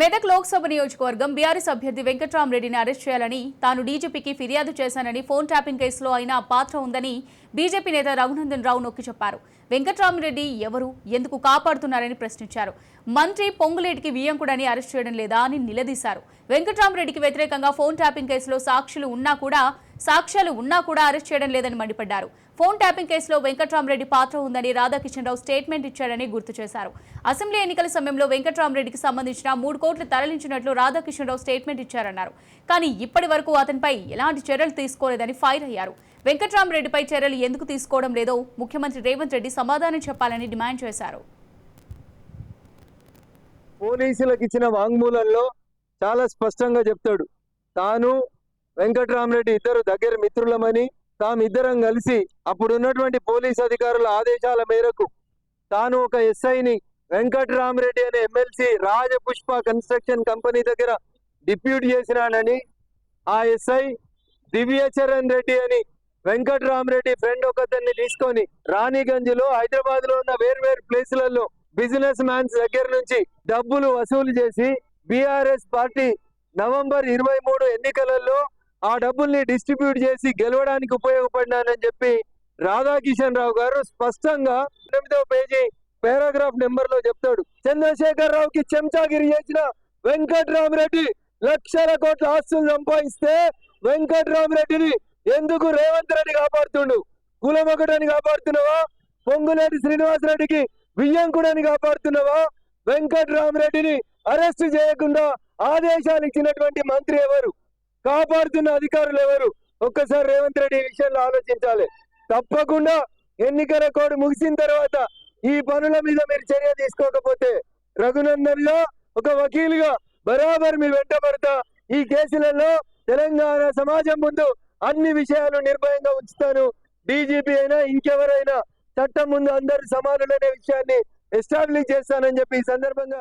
మెదక్ లోక్సభ నియోజకవర్గం బీఆర్ఎస్ అభ్యర్థి వెంకట్రామరెడ్డిని అరెస్ట్ చేయాలని తాను డీజీపీకి ఫిర్యాదు చేశానని ఫోన్ ట్యాపింగ్ కేసులో అయినా పాత్ర ఉందని బీజేపీ నేత రఘునందన్ రావు నొక్కి చెప్పారు. వెంకట్రామరెడ్డి ఎవరు? ఎందుకు కాపాడుతున్నారని ప్రశ్నించారు. మంత్రి పొంగులేటికి వియ్యంకుడని అరెస్ట్ చేయడం లేదా అని నిలదీశారు. వెంకట్రామరెడ్డికి వ్యతిరేకంగా ఫోన్ ట్యాపింగ్ కేసులో సాక్షులు ఉన్నా కూడా సాక్ష్యాలు ఉన్నా కూడా అరెస్ట్ చేయడం లేదని మండిపడ్డారు. ఫోన్ ట్యాపింగ్ కేసులో వెంకట్రామరెడ్డి పాత్ర ఉందని రాధాకిషన్ రావు స్టేట్మెంట్ ఇచ్చారని గుర్తు చేశారు. అసెంబ్లీ ఎన్నికల సమయంలో వెంకట్రామరెడ్డికి సంబంధించిన మూడు కోట్లు తరలించినట్లు రాధాకిషన్ రావు స్టేట్మెంట్ ఇచ్చారన్నారు. కానీ ఇప్పటి వరకు అతనిపై ఎలాంటి చర్యలు తీసుకోలేదని ఫైర్ అయ్యారు. వెంకట్రామరెడ్డిపై చర్యలు ఎందుకు తీసుకోవడం లేదో ముఖ్యమంత్రి రేవంత్ రెడ్డి సమాధానం చెప్పాలని డిమాండ్ చేశారు. పోలీసులకు ఇచ్చిన వాంగ్మూలంలో చాలా స్పష్టంగా చెప్తాడు. తాను వెంకట్రామరెడ్డి ఇద్దరు దగ్గర మిత్రులమని తామిద్దరం కలిసి అప్పుడున్నటువంటి పోలీస్ అధికారుల ఆదేశాల మేరకు తాను ఒక ఎస్ఐని వెంకటరామరెడ్డి అనే ఎమ్మెల్సీ రాజపుష్ప కన్స్ట్రక్షన్ కంపెనీ దగ్గర డిప్యూట్ చేసినానని ఆ ఎస్ఐ దివ్యచరణ్ రెడ్డి అని వెంకటరామరెడ్డి ఫ్రెండ్ ఒకతన్ని తీసుకొని రాణిగంజ్లో హైదరాబాద్లో హైదరాబాద్లో ఉన్న వేర్వేరు ప్లేసులలో బిజినెస్ మ్యాన్స్ దగ్గర నుంచి డబ్బులు వసూలు చేసి బీఆర్ఎస్ పార్టీ నవంబర్ ఇరవై మూడు ఎన్నికలలో ఆ డబ్బుల్ని డిస్ట్రిబ్యూట్ చేసి గెలవడానికి ఉపయోగపడినానని చెప్పి రాధాకిషన్ రావు గారు స్పష్టంగా ఎనిమిదవ పేజీ పారాగ్రాఫ్ నెంబర్లో చెప్తాడు. చంద్రశేఖర్ రావుకి చెంచాగిరి చేసిన వెంకట్రామరెడ్డి లక్షల కోట్ల ఆస్తులు సంపాదిస్తే వెంకట్రామరెడ్డిని ఎందుకు రేవంత్ రెడ్డి కాపాడుతుండు? కులమొకటని కాపాడుతున్నావా? పొంగులేటి శ్రీనివాసరెడ్డికి వియ్యంకుడని కాపాడుతున్నావా? వెంకట్రామరెడ్డిని అరెస్ట్ చేయకుండా ఆదేశాలు ఇచ్చినటువంటి మంత్రి ఎవరు? కాపాడుతున్న అధికారులు ఎవరు? ఒక్కసారి రేవంత్ రెడ్డి విషయంలో ఆలోచించాలి. తప్పకుండా ఎన్నికల కోడ్ ముగిసిన తర్వాత ఈ పనుల మీద మీరు చర్య తీసుకోకపోతే రఘునందన్గా ఒక వకీలుగా బరాబర్ మీ వెంటబడతా ఈ కేసులలో తెలంగాణ సమాజం ముందు అన్ని విషయాలు నిర్భయంగా ఉంచుతాను. డీజీపీ అయినా ఇంకెవరైనా చట్టం ముందు అందరు సమానులనే విషయాన్ని ఎస్టాబ్లిష్ చేస్తానని చెప్పి ఈ సందర్భంగా